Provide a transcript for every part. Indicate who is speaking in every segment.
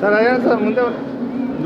Speaker 1: Sir ಅಯ್ಯ sir ಮುಂದೆ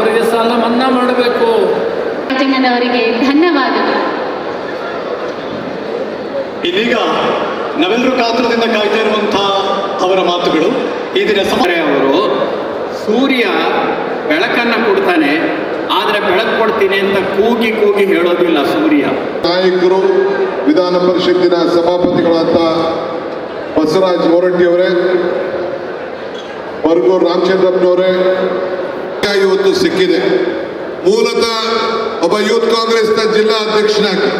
Speaker 2: ಅವರಿಗೆ ಸಾಲ ಮನ್ನಾ ಮಾಡಬೇಕು.
Speaker 3: ಅವರಿಗೆ ಧನ್ಯವಾದಗಳು.
Speaker 4: ಇದೀಗ ನಾವೆಲ್ಲರೂ ಕಾತುರದಿಂದ ಕಾಯ್ತಾ ಇರುವಂತಹ ಅವರ ಮಾತುಗಳು. ಈ ದಿನ ಸಮಯ
Speaker 5: ಅವರು ಸೂರ್ಯ ಬೆಳಕನ್ನು ಕೊಡ್ತಾನೆ ಆದ್ರೆ ಬೆಳಕು ಕೊಡ್ತೀನಿ ಅಂತ ಕೂಗಿ ಕೂಗಿ ಹೇಳೋದಿಲ್ಲ ಸೂರ್ಯ.
Speaker 6: ನಾಯಕರು ವಿಧಾನ ಪರಿಷತ್ತಿನ ಸಭಾಪತಿಗಳಾದ ಬಸವರಾಜ್ ಹೊರಟ್ಟಿಯವರೇ ವರ್ಗೂರ್ ರಾಮಚಂದ್ರಪ್ಪನವರೇ ಇವತ್ತು ಸಿಕ್ಕಿದೆ. ಮೂಲತಃ ಒಬ್ಬ ಯೂತ್ ಕಾಂಗ್ರೆಸ್ನ ಜಿಲ್ಲಾ ಅಧ್ಯಕ್ಷನಾಗಿ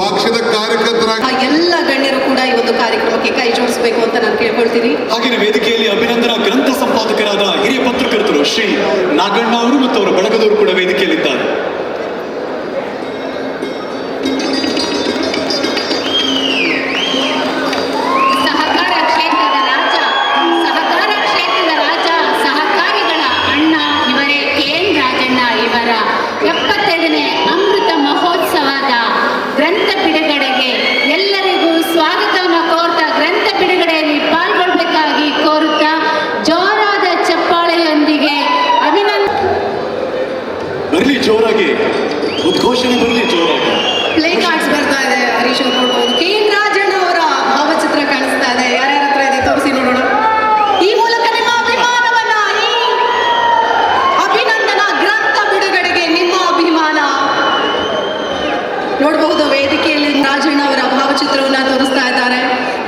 Speaker 6: ಪಕ್ಷದ
Speaker 7: ಕಾರ್ಯಕರ್ತರ ಎಲ್ಲ ಗಣ್ಯರು ಕೂಡ ಈ ಒಂದು ಕಾರ್ಯಕ್ರಮಕ್ಕೆ ಕೈ ಜೋಡಿಸಬೇಕು ಅಂತ ನಾನು ಕೇಳ್ಕೊಳ್ತೀನಿ.
Speaker 4: ಹಾಗೆಯೇ ವೇದಿಕೆಯಲ್ಲಿ ಅಭಿನಂದನಾ ಗ್ರಂಥ ಸಂಪಾದಕರಾದ ಹಿರಿಯ ಪತ್ರಕರ್ತರು ಶ್ರೀ ನಾಗಣ್ಣ ಅವರು ಮತ್ತು ಅವರ ಬಳಗದವರು ಕೂಡ ವೇದಿಕೆಯಲ್ಲಿದ್ದಾರೆ.
Speaker 3: ಎಪ್ಪತ್ತೆರಡನೇ ಅಮೃತ ಮಹೋತ್ಸವದ ಗ್ರಂಥ ಬಿಡುಗಡೆಗೆ ಎಲ್ಲರಿಗೂ ಸ್ವಾಗತವನ್ನು ಕೋರ್ತಾ ಗ್ರಂಥ ಬಿಡುಗಡೆಯಲ್ಲಿ ಪಾಲ್ಗೊಳ್ಬೇಕಾಗಿ ಕೋರುತ್ತಾ ಜೋರಾದ ಚಪ್ಪಾಳೆಯೊಂದಿಗೆ ಅಭಿನಂದ
Speaker 4: ಬರಲಿ ಜೋರಾಗಿ ಉದ್ಘೋಷಣೆ ಬರಲಿ ಜೋರಾಗಿ.
Speaker 7: ಪ್ಲೇ ಕಾರ್ಡ್ಸ್ ಬರ್ತಾ ಇದೆ ಹರೀಶ್ ಅವರು ನೋಡ್ಬೋದು ಕೆ ಎನ್ ರಾಜಣ್ಣ ಅವರ ಭಾವಚಿತ್ರ ಕಾಣಿಸ್ತಾ ಇದೆ ಯಾರ್ಯಾರ ಹತ್ರ ಇದೆ ತೋರಿಸಿ ನೋಡೋಣ ಈ ಮೂಲಕ ನಿಮ್ಮ ಅಭಿಮಾನವನ್ನ ಈ ಅಭಿನಂದನಾ ಗ್ರಂಥ ಬಿಡುಗಡೆಗೆ ನಿಮ್ಮ ಅಭಿಮಾನ ನೋಡಬಹುದು ವೇದಿಕೆಯಲ್ಲಿ ರಾಜಣ್ಣ ಅವರ ಭಾವಚಿತ್ರವನ್ನ ತೋರಿಸ್ತಾ ಇದ್ದಾರೆ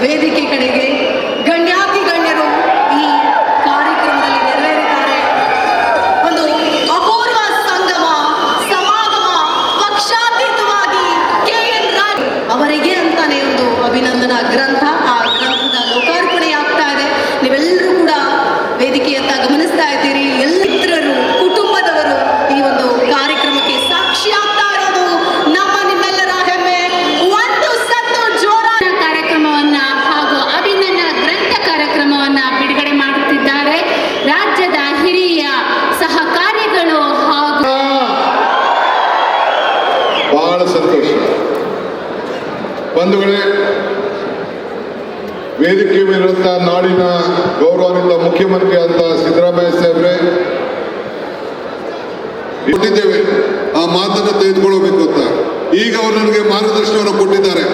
Speaker 7: ವೇದಿಕೆ ಕಡೆಗೆ ಗಣ್ಯಾತಿ ಗಣ್ಯರು ಈ ಕಾರ್ಯಕ್ರಮದಲ್ಲಿ ನೆರವೇರಿದ್ದಾರೆ ಒಂದು ಅಪೂರ್ವ ಸಂಗಮ ಸಮಾಗಮ ಪಕ್ಷಾತೀತವಾಗಿ ಕೆ ಎನ್ ರಾಜ್ ಅವರಿಗೆ ಅಂತಾನೆ ಒಂದು ಅಭಿನಂದನಾ ಗ್ರಂಥ ಆ ಗ್ರಂಥದ ಲೋಕಾರ್ಪಣೆ ಆಗ್ತಾ ಇದೆ ನೀವೆಲ್ಲರೂ ಕೂಡ ವೇದಿಕೆಯತ್ತ ಗಮನಿಸ್ತಾ ಇದ್ದೀರಿ. ಎಲ್ಲ ಮಿತ್ರರು ಕುಟುಂಬದವರು ಈ ಒಂದು ಕಾರ್ಯಕ್ರಮಕ್ಕೆ ಸಾಕ್ಷಿಯಾಗ್ತಾ ಇರೋದು ನಮ್ಮ ನಿಮ್ಮೆಲ್ಲರ ಹೆಮ್ಮೆ. ಒಂದು ಸತ್ತು ಜೋರ
Speaker 3: ಕಾರ್ಯಕ್ರಮವನ್ನ ಹಾಗೂ ಅಭಿನಂದನ ಗ್ರಂಥ ಕಾರ್ಯಕ್ರಮವನ್ನ ಬಿಡುಗಡೆ ಮಾಡುತ್ತಿದ್ದಾರೆ. ರಾಜ್ಯದ ಹಿರಿಯ ಸಹಕಾರಿಗಳು ಹಾಗೂ
Speaker 6: ಬಹಳ ಸಂತೋಷ. ಬಂಧುಗಳೇ ವೇದಿಕೆ ಮೇಲಿರುವಂತಹ ನಾಡಿನ ಗೌರವಾನ್ವಿತ ಮುಖ್ಯಮಂತ್ರಿ ಅಂತ ಸಿದ್ದರಾಮಯ್ಯ ಸಾಹೇಬ್ರೆ, ಕೊಟ್ಟಿದ್ದೇವೆ. ಆ ಮಾತನ್ನು ತೆಗೆದುಕೊಳ್ಳಬೇಕು ಅಂತ. ಈಗ ಅವರು ನನಗೆ ಮಾರ್ಗದರ್ಶನವನ್ನು ಕೊಟ್ಟಿದ್ದಾರೆ.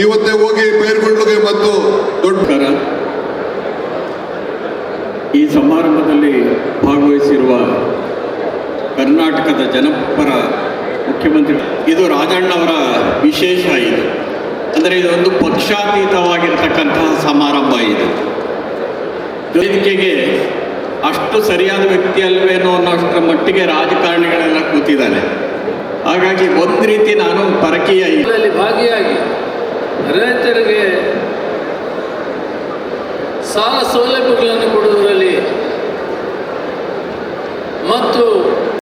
Speaker 6: ಇವತ್ತೇ ಹೋಗಿ ಪೈರುಗಳಿಗೆ ಮತ್ತು ದೊಡ್ಡ
Speaker 5: ಈ ಸಮಾರಂಭದಲ್ಲಿ ಭಾಗವಹಿಸಿರುವ ಕರ್ನಾಟಕದ ಜನಪರ ಮುಖ್ಯಮಂತ್ರಿ ಇದು ರಾಜಣ್ಣವರ ವಿಶೇಷ ಅಂದರೆ ಇದೊಂದು ಪಕ್ಷಾತೀತವಾಗಿರ್ತಕ್ಕಂತಹ ಸಮಾರಂಭ ಇದು. ವೇದಿಕೆಗೆ ಅಷ್ಟು ಸರಿಯಾದ ವ್ಯಕ್ತಿ ಅಲ್ವೇನೋ ಅನ್ನೋಷ್ಟರ ಮಟ್ಟಿಗೆ ರಾಜಕಾರಣಿಗಳೆಲ್ಲ ಕೂತಿದ್ದಾನೆ ಹಾಗಾಗಿ ಒಂದು ರೀತಿ ನಾನು ಪರಕೀಯ
Speaker 2: ಇದರಲ್ಲಿ ಭಾಗಿಯಾಗಿ ರೈತರಿಗೆ ಸಾಲ ಸೌಲಭ್ಯಗಳನ್ನು ಕೊಡುವುದರಲ್ಲಿ ಮತ್ತು